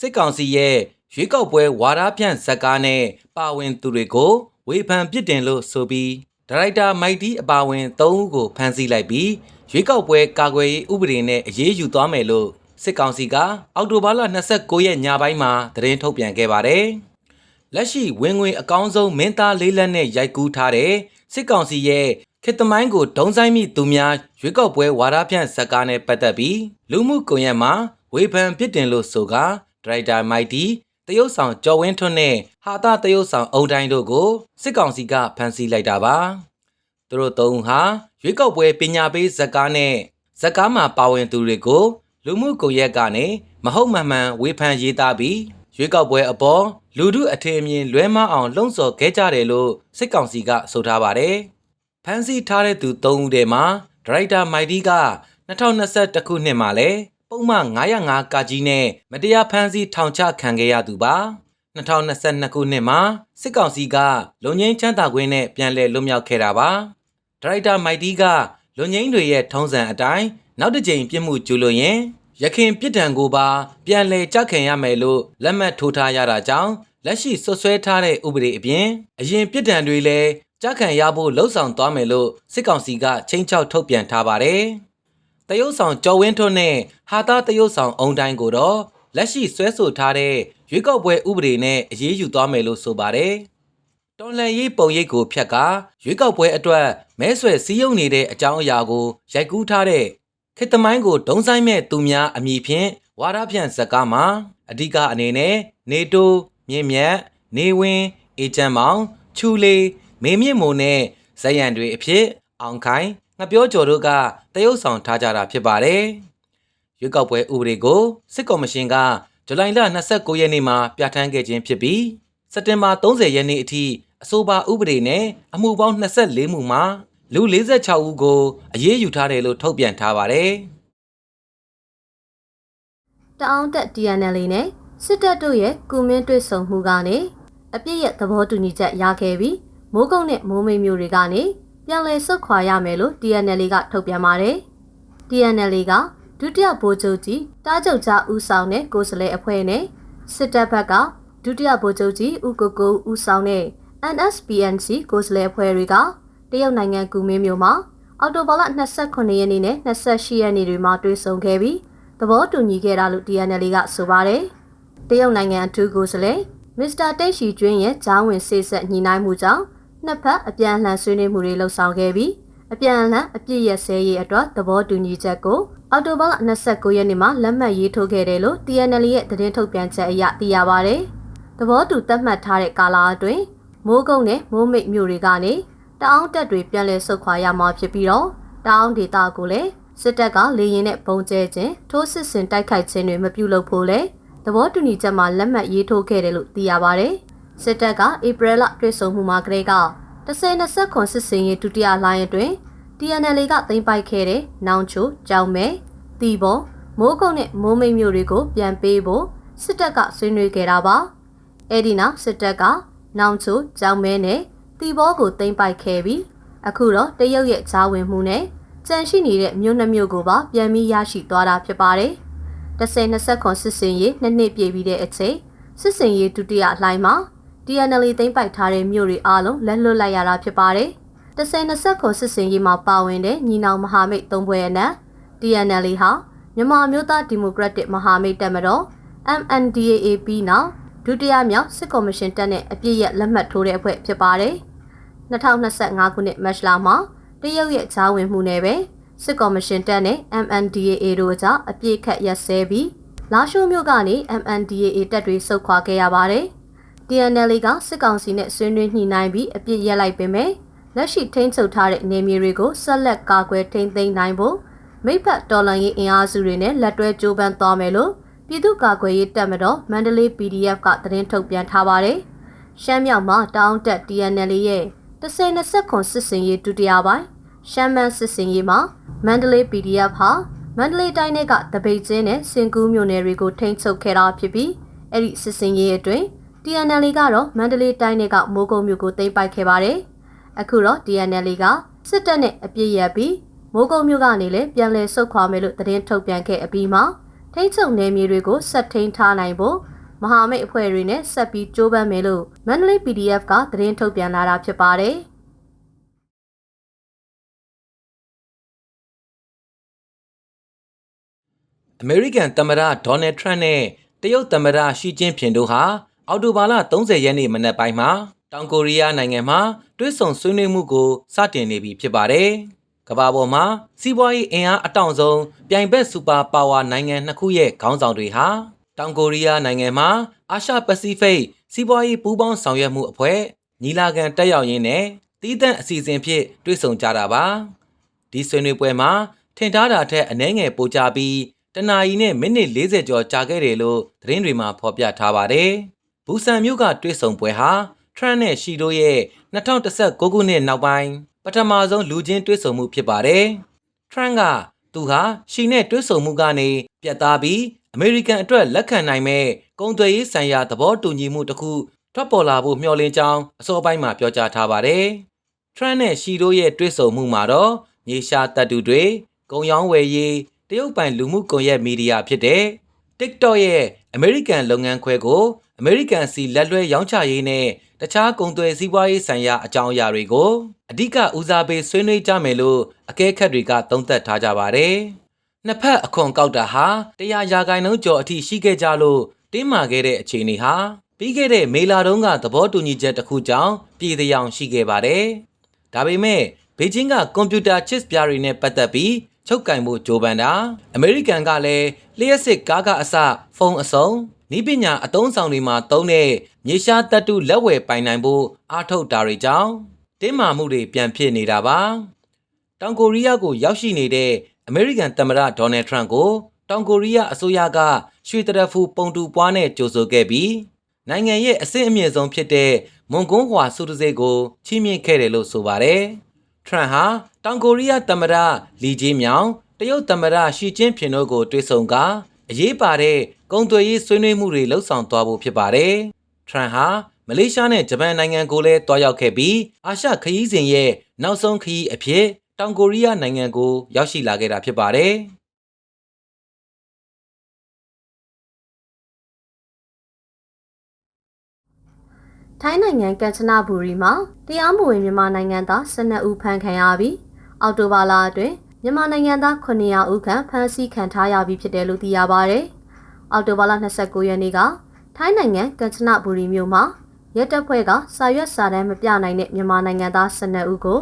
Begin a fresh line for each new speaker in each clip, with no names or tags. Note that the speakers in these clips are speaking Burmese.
စစ်ကောင်စီရဲ့ရွေးကောက်ပွဲဝါဒဖြန့်ဇက်ကားနဲ့ပါဝင်သူတွေကိုဝေဖန်ပြစ်တင်လို့ဆိုပြီးဒါရိုက်တာမိုက်တီအပါဝင်၃ဦးကိုဖမ်းဆီးလိုက်ပြီးရွေးကောက်ပွဲကာကွယ်ရေးဥပဒေနဲ့အရေးယူသွားမယ်လို့စစ်ကောင်စီကအောက်တိုဘာလ29ရက်ညပိုင်းမှာသတင်းထုတ်ပြန်ခဲ့ပါတယ်။လက်ရှိဝင်ငွေအကောင်းဆုံးမင်းသားလေးလက်နဲ့ရိုက်ကူးထားတဲ့စစ်ကောင်စီရဲ့ခေတ်သမိုင်းကိုဒုံဆိုင်မိသူများရွေးကောက်ပွဲဝါဒဖြန့်ဇက်ကားနဲ့ပတ်သက်ပြီးလူမှုကွန်ရက်မှာဝေဖန်ပြစ်တင်လို့ဆိုကာ ဒရိုက်တာမိုက်တီတရုတ်ဆောင်ကျော်ဝင်းထွန်းနဲ့ဟာတာတရုတ်ဆောင်အုံတိုင်းတို့ကိုစစ်ကောင်စီကဖမ်းဆီးလိုက်တာပါသူတို့သုံးဦးဟာရွေးကောက်ပွဲပညာပေးဇက်ကားနဲ့ဇက်ကားမှာပါဝင်သူတွေကိုလူမှုကွန်ရက်ကနေမဟုတ်မှန်မှန်ဝေဖန်ရေးသားပြီးရွေးကောက်ပွဲအပေါ်လူထုအထင်အမြင်လွဲမှားအောင်လှုံ့ဆော်ခဲ့ကြတယ်လို့စစ်ကောင်စီကဆိုထားပါတယ်ဖမ်းဆီးထားတဲ့သူ၃ဦးထဲမှာဒရိုက်တာမိုက်တီက2021ခုနှစ်မှာလဲ ပုံမှန်905ကာကြီးနဲ့မတရားဖမ်းဆီးထောင်ချခံခဲ့ရသူပါ2022ခုနှစ်မှာစစ်ကောင်စီကလုံငင်းချမ်းသာခွင့်နဲ့ပြန်လည်လွတ်မြောက်ခဲ့တာပါဒရိုက်တာမိုက်တီကလုံငင်းတွေရဲ့ထုံးစံအတိုင်းနောက်တစ်ကြိမ်ပြစ်မှုကျူးလွန်ရင်ရခင်ပြစ်ဒဏ်ကိုပါပြန်လည်ကြခင်ရမယ်လို့လက်မှတ်ထိုးထားရတာကြောင့်လက်ရှိဆွဆွဲထားတဲ့ဥပဒေအပြင်အရင်ပြစ်ဒဏ်တွေလည်းကြခံရဖို့လှုံ့ဆော်သွားမယ်လို့စစ်ကောင်စီကချင်းချောက်ထုတ်ပြန်ထားပါတယ်။ တရုတ်ဆောင်ကျော်ဝင်းထွန်းနဲ့ဟာတာတရုတ်ဆောင်အုံတိုင်းကိုတော့လက်ရှိဆွဲဆိုထားတဲ့ရွေးကောက်ပွဲဥပဒေနဲ့အရေးယူသွားမယ်လို့ဆိုပါတယ်။တော်လန်ရေးပုံရိပ်ကိုဖျက်ကရွေးကောက်ပွဲအတွက်မဲဆွယ်စည်းရုံးနေတဲ့အကြောင်းအရာကိုရိုက်ကူးထားတဲ့ခေတ်သမိုင်းကိုဒုံဆိုင်မဲ့သူများအမည်ဖြင့်ဝါဒဖြန့်ဇက်ကားမှာအဓိကအနေနဲ့နေတိုးမြင့်မြတ်နေဝင်းအေချမ်းမောင်ချူလီမေမြင့်မိုံနဲ့ဇယံတွေအဖြစ်အောင်ခိုင် ငပြောကျော်တို့ကတရုတ်ဆောင်ထားကြတာဖြစ်ပါတယ်။ရွေးကောက်ပွဲဥပဒေကိုစစ်ကော်မရှင်ကဇူလိုင်လ29ရက်နေ့မှာပြဋ္ဌာန်းခဲ့ခြင်းဖြစ်ပြီးစက်တင်ဘာ30ရက်နေ့အထိအဆိုပါဥပဒေနဲ့အမှုပေါင်း24မှုမှာလူ46ဦးကိုအရေးယူထားတယ်လို့ထုတ်ပြန်ထားပါတယ်။
တအောင်တက် DNL နဲ့စစ်တပ်တို့ရဲ့ကုမင်းတွေ့ဆုံမှုကနေအပြစ်ရဲ့သဘောတူညီချက်ရခဲ့ပြီးမိုးကုတ်နဲ့မိုးမိတ်မျိုးတွေကနေ ပြန်လည်ဆုတ်ခွာရမယ်လို့ DNL ကထုတ်ပြန်ပါတယ်။ DNL ကဒုတိယဗိုလ်ချုပ်ကြီးတားချုပ်ချဦးဆောင်တဲ့ကိုယ်စားလှယ်အဖွဲ့နဲ့စစ်တပ်ဘက်ကဒုတိယဗိုလ်ချုပ်ကြီးဦးကိုကိုဦးဆောင်တဲ့ NSPNC ကိုယ်စားလှယ်အဖွဲ့တွေကတရုတ်နိုင်ငံကူမင်းမြို့မှာအော်တိုဘာလ29ရက်နေ့နဲ့28ရက်နေ့တွေမှာတွေ့ဆုံခဲ့ပြီးသဘောတူညီခဲ့တာလို့ DNL ကဆိုပါတယ်။တရုတ်နိုင်ငံအထူးကိုယ်စားလှယ်မစ္စတာတိတ်ရှီကျွင်းရဲ့ဂျောင်းဝင်ဆေးဆက်ညှိနှိုင်းမှုကြောင့် နှစ်ဖက်အပြန်အလှန်ဆွေးနွေးမှုတွေလှုပ်ဆောင်ခဲ့ပြီးအပြန်အလှန်အပြစ်ရစဲရေးအတွက်သဘောတူညီချက်ကိုအော်တိုဘာလ29ရက်နေ့မှာလက်မှတ်ရေးထိုးခဲ့တယ်လို့ TNL ရဲ့သတင်းထုတ်ပြန်ချက်အရသိရပါဗျ။သဘောတူသတ်မှတ်ထားတဲ့ကာလအတွင်းမိုးကုတ်နဲ့မိုးမိတ်မြို့တွေကနေတအောင်းတက်တွေပြန်လည်ဆုတ်ခွာရမှာဖြစ်ပြီးတော့တအောင်းဒေသကိုလည်းစစ်တပ်ကလေရင်နဲ့ပုံကျဲခြင်းထိုးစစ်ဆင်တိုက်ခိုက်ခြင်းတွေမပြုလုပ်ဖို့လဲသဘောတူညီချက်မှာလက်မှတ်ရေးထိုးခဲ့တယ်လို့သိရပါဗျ။ စစ်တပ်ကဧပြီလတွေ့ဆုံမှုမှာကလေးက10-20ခွန်စစ်စင်ရေးဒုတိယလိုင်းအတွင်း TNL ကသိမ်းပိုက်ခဲ့တဲ့နောင်ချိုကြောင်မဲတီဘောမိုးကုတ်နဲ့မိုးမိတ်မျိုးတွေကို ပြန်ပေးဖို့စစ်တပ်ကဆွေးနွေးခဲ့တာပါအဲ့ဒီနောက်စစ်တပ်ကနောင်ချိုကြောင်မဲနဲ့တီဘောကိုသိမ်းပိုက်ခဲ့ပြီးအခုတော့တရုတ်ရဲ့ဂျာဝင်မှုနဲ့ကြန့်ရှိနေတဲ့မြို့နှမျိုးကိုပါပြန်ပြီးရရှိသွားတာဖြစ်ပါတယ်10-20ခွန်စစ်စင်ရေးနှစ်နှစ်ပြည့်ပြီးတဲ့အချိန်စစ်စင်ရေးဒုတိယလှိုင်းမှာ TNL သိမ်းပိုက်ထားတဲ့မြို့တွေအားလုံးလက်လွတ်လိုက်ရတာဖြစ်ပါတယ်။10-20ခွန်စစ်စင်ရေးမှာပါဝင်တဲ့ညီနောင်မဟာမိတ်သုံးဘွဲအနက် TNL ဟာမြန်မာမျိုးသားဒီမိုကရက်တစ်မဟာမိတ်တပ်မတော် MNDAA နောက်ဒုတိယမြောက်စစ်ကော်မရှင်တပ်နဲ့အပြည့်ရလက်မှတ်ထိုးတဲ့အဖွဲ့ဖြစ်ပါတယ်။2025ခုနှစ်မတ်လမှာတရုတ်ရဲ့ဂျားဝင်မှုနဲ့ပဲစစ်ကော်မရှင်တပ်နဲ့ MNDAA တို့ကြားအပြည့်ခတ်ရက်စဲပြီးလာရှိုးမြို့ကနေ MNDAA တပ်တွေဆုတ်ခွာခဲ့ရပါတယ်။ TNL ကစစ်ကောင်စီနဲ့ဆွေးနွေးညှိနှိုင်းပြီးအပြစ်ရက်လိုက်ပေမဲ့လက်ရှိထိန်းချုပ်ထားတဲ့နေမြေတွေကိုဆက်လက်ကာကွယ်ထိန်းသိမ်းနိုင်ဖို့မိဖက်တော်လှန်ရေးအင်အားစုတွေနဲ့လက်တွဲကြိုးပမ်းသွားမယ်လို့ပြည်သူ့ကာကွယ်ရေးတပ်မတော်မန္တလေး PDF ကသတင်းထုတ်ပြန်ထားပါတယ်။ရှမ်းမြောက်မှာတောင်းတက် TNL ရဲ့10-20ခွန်စစ်စင်ရေးဒုတိယပိုင်းရှမ်းမန်းစစ်စင်ရေးမှာမန္တလေး PDF ဟာမန္တလေးတိုင်းကတပိတ်ကျင်းနဲ့စင်ကူးမြို့နယ်တွေကိုထိန်းချုပ်ခဲ့တာဖြစ်ပြီးအဲ့ဒီစစ်စင်ရေးအတွင်း TNL ကတော့မန္တလေးတိုင်းကမိုးကုတ်မြို့ကိုသိမ်းပိုက်ခဲ့ပါတယ်။အခုတော့ TNL ကစစ်တပ်နဲ့အပြစ်ရပြီးမိုးကုတ်မြို့ကနေလည်းပြန်လည်ဆုတ်ခွာမယ်လို့သတင်းထုတ်ပြန်ခဲ့အပြီးမှာထိန်းချုပ်နယ်မြေတွေကိုဆက်ထိန်းထားနိုင်ဖို့မဟာမိတ်အဖွဲ့တွေနဲ့ဆက်ပြီးကြိုးပမ်းမယ်လို့မန္တလေး PDF ကသတင်းထုတ်ပြန်လာတာဖြစ်ပါတယ်။
အမေရိကန်သမ္မတဒေါ်နယ်ထရန့်နဲ့တရုတ်သမ္မတရှီကျင်းဖျင်တို့ဟာ အောက်တိုဘာလ30ရက်နေ့မနက်ပိုင်းမှာတောင်ကိုရီးယားနိုင်ငံမှာတွဲဆုံဆွေးနွေးမှုကိုစတင်နေပြီဖြစ်ပါတယ်။ကမ္ဘာပေါ်မှာစီးပွားရေးအင်အားအတောင့်ဆုံးပြိုင်ဘက်စူပါပါဝါနိုင်ငံနှစ်ခုရဲ့ခေါင်းဆောင်တွေဟာတောင်ကိုရီးယားနိုင်ငံမှာအာရှပစိဖိတ်စီးပွားရေးပူးပေါင်းဆောင်ရွက်မှုအဖွဲ့ညီလာခံတက်ရောက်ရင်းနဲ့တည်တံ့အစီအစဉ်ဖြင့်တွေ့ဆုံကြတာပါ။ဒီဆွေးနွေးပွဲမှာထင်ထားတာထက်အနည်းငယ်ပိုကြပြီးတနာရီနဲ့မိနစ်40ကျော်ကြာခဲ့တယ်လို့သတင်းတွေမှာဖော်ပြထားပါတယ်။ ဘူဆန်မြို့ကတွေ့ဆုံပွဲဟာထရန့်နဲ့ရှီတို့ရဲ့2019ခုနှစ်နောက်ပိုင်းပထမဆုံးလူချင်းတွေ့ဆုံမှုဖြစ်ပါတယ်။ထရန့်ကသူဟာရှီနဲ့တွေ့ဆုံမှုကနေပြတ်သားပြီးအမေရိကန်အတွက်လက်ခံနိုင်မဲ့ကုန်သွယ်ရေးဆိုင်ရာသဘောတူညီမှုတစ်ခုထွက်ပေါ်လာဖို့မျှော်လင့်ကြောင်းအစောပိုင်းမှာပြောကြားထားပါတယ်။ထရန့်နဲ့ရှီတို့ရဲ့တွေ့ဆုံမှုမှာတော့မြေရှားတပ်တူတွေကုန်ရောင်းဝယ်ရေးတရုတ်ပိုင်လူမှုကွန်ရက်မီဒီယာဖြစ်တဲ့ TikTok ရဲ့အမေရိကန်လုပ်ငန်းခွဲကို အမေရိကန်စီလက်လွှဲရောင်းချရေးနဲ့တခြားကုန်သွယ်စီးပွားရေးဆိုင်ရာအကြောင်းအရာတွေကိုအဓိကဦးစားပေးဆွေးနွေးကြမယ်လို့အကဲခတ်တွေကသုံးသပ်ထားကြပါတယ်။နှစ်ဖက်အခွန်ကောက်တာဟာတရားရာဂိုင်နှုန်းကျော်အထိရှိခဲ့ကြလို့တင်းမာခဲ့တဲ့အခြေအနေဟာပြီးခဲ့တဲ့မေလာတုန်းကသဘောတူညီချက်တစ်ခုကြောင့်ပြည်ထောင်ရှိခဲ့ပါတယ်။ဒါပေမဲ့ဘေကျင်းကကွန်ပျူတာ chips ပြားတွေနဲ့ပတ်သက်ပြီးချုပ်ကင်မှုကြိုးပမ်းတာအမေရိကန်ကလည်းလျှက်စစ်ကားကအစဖုန်းအစုံ ဤပညာအသုံးဆောင်တွေမှာသုံးတဲ့မြေရှားတပ်တုလက်ဝယ်ပိုင်နိုင်ဖို့အားထုတ်တာတွေကြောင့်တင်းမာမှုတွေပြန်ဖြစ်နေတာပါတောင်ကိုရီးယားကိုရောက်ရှိနေတဲ့အမေရိကန်သမ္မတဒေါ်နယ်ထရန့်ကိုတောင်ကိုရီးယားအစိုးရကရွှေတရဖူပုံတူပွားနဲ့ကြိုဆိုခဲ့ပြီးနိုင်ငံရဲ့အဆင့်အမြင့်ဆုံးဖြစ်တဲ့မွန်ကွန်းဟွာစုတစိကိုချီးမြှင့်ခဲ့တယ်လို့ဆိုပါတယ်ထရန့်ဟာတောင်ကိုရီးယားသမ္မတလီဂျီမြောင်တရုတ်သမ္မတရှီကျင်းဖျင်တို့ကိုတွေ့ဆုံကအရေးပါတဲ့ ကုန်သွယ်ရေးဆွေးနွေးမှုတွေလှုပ်ဆောင်သွားဖို့ဖြစ်ပါတယ်။ထရန်ဟာမလေးရှားနဲ့ဂျပန်နိုင်ငံကိုလည်းတွားရောက်ခဲ့ပြီးအာရှခရီးစဉ်ရဲ့နောက်ဆုံးခရီးအဖြစ်တောင်ကိုရီးယားနိုင်ငံကိုရောက်ရှိလာခဲ့တာဖြစ်ပါတယ်။
ထိုင်းနိုင်ငံကမ်ချနာဘူရီမှာတရားမဝင်မြန်မာနိုင်ငံသား12ဦးဖမ်းခံရပြီးအော်တိုဘာလအတွင်းမြန်မာနိုင်ငံသား900ဦးခန့်ဖမ်းဆီးခံထားရပြီးဖြစ်တယ်လို့သိရပါဗျ။ အော်တိုဘာလ29ရက်နေ့ကထိုင်းနိုင်ငံကမ်ချနဘူရီမြို့မှာရဲတပ်ဖွဲ့ကစာရွက်စာတမ်းမပြနိုင်တဲ့မြန်မာနိုင်ငံသား12ဦးကို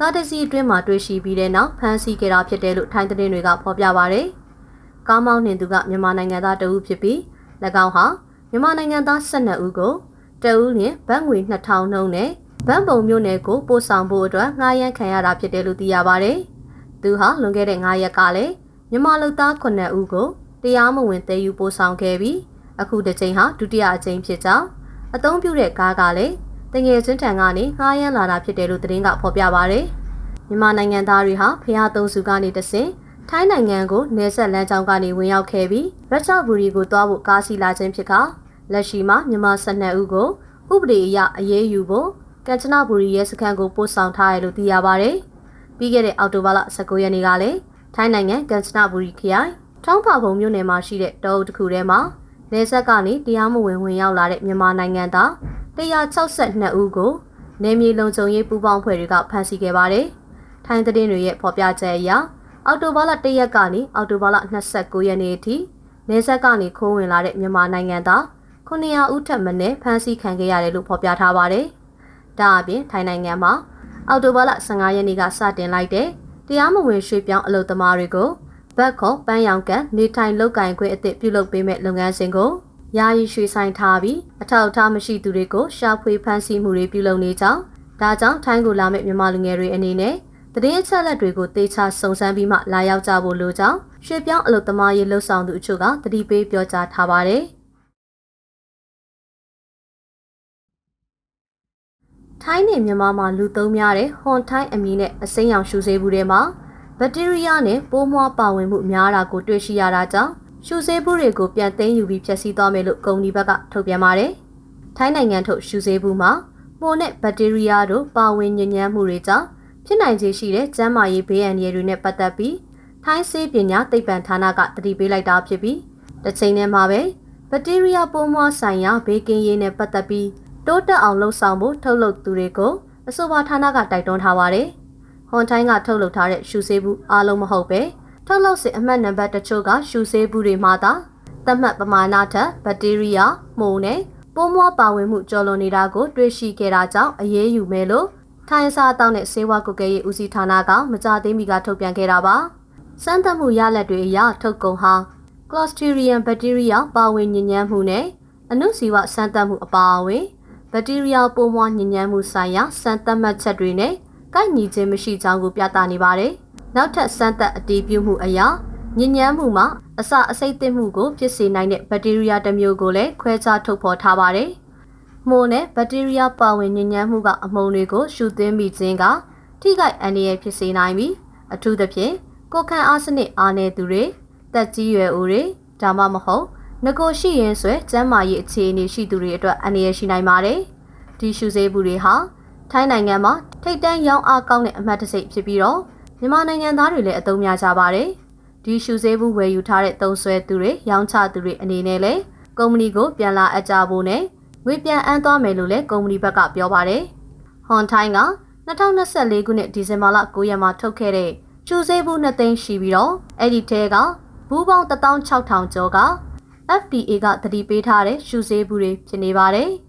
ကားတစ်စီးအတွင်းမှာတွေ့ရှိပြီးတဲ့နောက်ဖမ်းဆီးခဲ့တာဖြစ်တယ်လို့ထိုင်းသတင်းတွေကဖော်ပြပါဗျ။ကားမောင်းနှင်သူကမြန်မာနိုင်ငံသားတဦးဖြစ်ပြီး၎င်းဟာမြန်မာနိုင်ငံသား12ဦးကိုတဦးနဲ့ဗတ်ငွေ2000နှုန်းနဲ့ဗန်ပုံမြို့နယ်ကိုပို့ဆောင်ဖို့အတွက်ငှားရမ်းခံရတာဖြစ်တယ်လို့သိရပါဗျ။သူဟာလွန်ခဲ့တဲ့9ရက်ကလည်းမြန်မာလူသား9ဦးကို တရားမဝင်သိမ်းယူပို့ဆောင်ခဲ့ပြီးအခုတစ်ချိန်ဟာဒုတိယအကြိမ်ဖြစ်ကြောင်းအသုံးပြုတဲ့ကားကလည်းတငယ်ချင်းထံကနေငှားရမ်းလာတာဖြစ်တယ်လို့သတင်းကဖော်ပြပါဗျ။မြန်မာနိုင်ငံသားတွေဟာဖျားသုံးစုကနေတဆင့်ထိုင်းနိုင်ငံကိုနေဆက်လမ်းကြောင်းကနေဝင်ရောက်ခဲ့ပြီးရချဘူရီကိုတွားဖို့ကားစီလာခြင်းဖြစ်ကလက်ရှိမှာမြန်မာ12ဦးကိုဥပဒေအရအရေးယူဖို့ကမ်ချနဘူရီရဲစခန်းကိုပို့ဆောင်ထားရလို့သိရပါဗျ။ပြီးခဲ့တဲ့အောက်တိုဘာလ19ရက်နေ့ကလည်းထိုင်းနိုင်ငံကန်ချနဘူရီခရိုင် ထောင်းဖာဘုံမြို့နယ်မှာရှိတဲ့တောအုပ်တစ်ခုထဲမှာနေဆက်ကနေတရားမဝင်ဝင်ရောက်လာတဲ့မြန်မာနိုင်ငံသား162ဦးကိုနေမြေလုံခြုံရေးပူးပေါင်းဖွဲ့တွေကဖမ်းဆီးခဲ့ပါတယ်။ထိုင်းသတင်းတွေရဲ့ဖော်ပြချက်အရအောက်တိုဘာလ1ရက်ကနေအောက်တိုဘာလ29ရက်နေ့အထိနေဆက်ကနေခိုးဝင်လာတဲ့မြန်မာနိုင်ငံသား900ဦးထက်မနည်းဖမ်းဆီးခံခဲ့ရတယ်လို့ဖော်ပြထားပါတယ်။ဒါအပြင်ထိုင်းနိုင်ငံမှာအော်တိုဘာလ15ရက်နေ့ကစတင်လိုက်တဲ့တရားမဝင်ရွှေပြောင်းအလုပ်သမားတွေကို ဘက်ခေါ်ပန်းရောင်ကန်နေထိုင်လောက်ကင်ခွင့်အသစ်ပြုလုပ်ပေးမဲ့လုပ်ငန်းစဉ်ကိုယာယီရွှေဆိုင်ထားပြီးအထောက်အထားမရှိသူတွေကိုရှာဖွေဖမ်းဆီးမှုတွေပြုလုပ်နေကြောင်းဒါကြောင့်ထိုင်းကိုလာမဲ့မြန်မာလူငယ်တွေအနေနဲ့တည်င်းအချက်လက်တွေကိုတေချာစုံစမ်းပြီးမှလာရောက်ကြဖို့လိုကြောင်းရွှေပြောင်းအလုပ်သမားရေးလှုပ်ဆောင်သူအချို့ကတတိပေးပြောကြားထားပါတယ်။ထိုင်းနဲ့မြန်မာမှာလူသုံးများတဲ့ဟွန်ထိုင်းအမည်နဲ့အစိမ်းရောင်ရှူစေးဘူးတွေမှာ ဘက်တီးရီးယားနဲ့ပိုးမွှားပါဝင်မှုများတာကိုတွေ့ရှိရတာကြောင့်ရှူစေးဘူးတွေကိုပြန်သိမ်းယူပြီးဖျက်ဆီးသွားမယ်လို့ကုမ္ပဏီဘက်ကထုတ်ပြန်ပါတယ်။ထိုင်းနိုင်ငံထုတ်ရှူစေးဘူးမှာမိုးနဲ့ဘက်တီးရီးယားတို့ပါဝင်ညဉ့်ညမ်းမှုတွေကြောင့်ဖြစ်နိုင်ခြေရှိတဲ့ကျန်းမာရေးဘေးအန္တရာယ်တွေနဲ့ပတ်သက်ပြီးထိုင်းဆေးပညာသိပ္ပံဌာနကတတိပေးလိုက်တာဖြစ်ပြီးတစ်ချိန်တည်းမှာပဲဘက်တီးရီးယားပိုးမွှားဆိုင်ရာဘေးကင်းရေးနဲ့ပတ်သက်ပြီးတိုးတက်အောင်လှုပ်ဆောင်ဖို့ထုတ်လုပ်သူတွေကိုအဆိုပါဌာနကတိုက်တွန်းထားပါတယ်။ ဟွန်တိုင်းကထုတ်လုပ်ထားတဲ့ရှူဆေးဘူးအားလုံးမဟုတ်ပဲထုတ်လုပ်စဉ်အမှတ်နံပါတ်တချို့ကရှူဆေးဘူးတွေမှာသာသတ်မှတ်ပမာဏထက်ဘက်တီးရီးယားမှုန်နဲ့ပိုးမွှားပါဝင်မှုကျော်လွန်နေတာကိုတွေ့ရှိခဲ့တာကြောင့်အရေးယူမယ်လို့ထိုင်းစားတောင်းတဲ့ဆေးဝါးကုကဲရေးဦးစီးဌာနကမကြသေးမီကထုတ်ပြန်ခဲ့တာပါ။စမ်းသပ်မှုရလဒ်တွေအရထုတ်ကုန်ဟာ Clostridium bacteria ပါဝင်ညဉ့်ညမ်းမှုနဲ့အနုစီဝစမ်းသပ်မှုအပါအဝင်ဘက်တီးရီးယားပိုးမွှားညဉ့်ညမ်းမှုဆိုင်ရာစမ်းသပ်မှတ်ချက်တွေနဲ့ ကိုက်ညီခြင်းမရှိကြောင်းကိုပြသနေပါတယ်။နောက်ထပ်စမ်းသပ်အတည်ပြုမှုအရာညဉ့်ညမ်းမှုမှာအစအစိတ်သစ်မှုကိုဖြစ်စေနိုင်တဲ့ဘက်တီးရီးယားတစ်မျိုးကိုလည်းခွဲခြားထုတ်ဖော်ထားပါတယ်။မိုးနဲ့ဘက်တီးရီးယားပါဝင်ညဉ့်ညမ်းမှုကအမုံတွေကိုရှုသွင်းမိခြင်းကထိခိုက်အန္တရာယ်ဖြစ်စေနိုင်ပြီးအထူးသဖြင့်ကိုယ်ခံအားစနစ်အားနည်းသူတွေတက်ကြီးရွယ်ဦးတွေဒါမှမဟုတ်ငကိုရှိရင်ဆွဲကျန်းမာရေးအခြေအနေရှိသူတွေအတွက်အန္တရာယ်ရှိနိုင်ပါတယ်။ဒီရှုစေးဘူးတွေဟာ ထိုင်းနိုင်ငံမှာထိတ်တန့်ရောင်းအားကောင်းတဲ့အမှတ်တစိတ်ဖြစ်ပြီးတော့မြန်မာနိုင်ငံသားတွေလည်းအသုံးများကြပါတယ်။ဒီရှုစေးဘူးဝယ်ယူထားတဲ့သုံးဆွဲသူတွေရောင်းချသူတွေအနေနဲ့လည်းကုမ္ပဏီကိုပြန်လာအပ်ကြဖို့နဲ့ဝေပြန်အမ်းသွားမယ်လို့လည်းကုမ္ပဏီဘက်ကပြောပါတယ်။ဟွန်ထိုင်းက2024ခုနှစ်ဒီဇင်ဘာလ9ရက်မှာထုတ်ခဲ့တဲ့ကျူစေးဘူးနှစ်သိန်းရှိပြီးတော့အဲ့ဒီထဲကဘူးပေါင်း16000ကျော်က FDA ကတတိပေးထားတဲ့ရှူစေးဘူးတွေဖြစ်နေပါတယ်။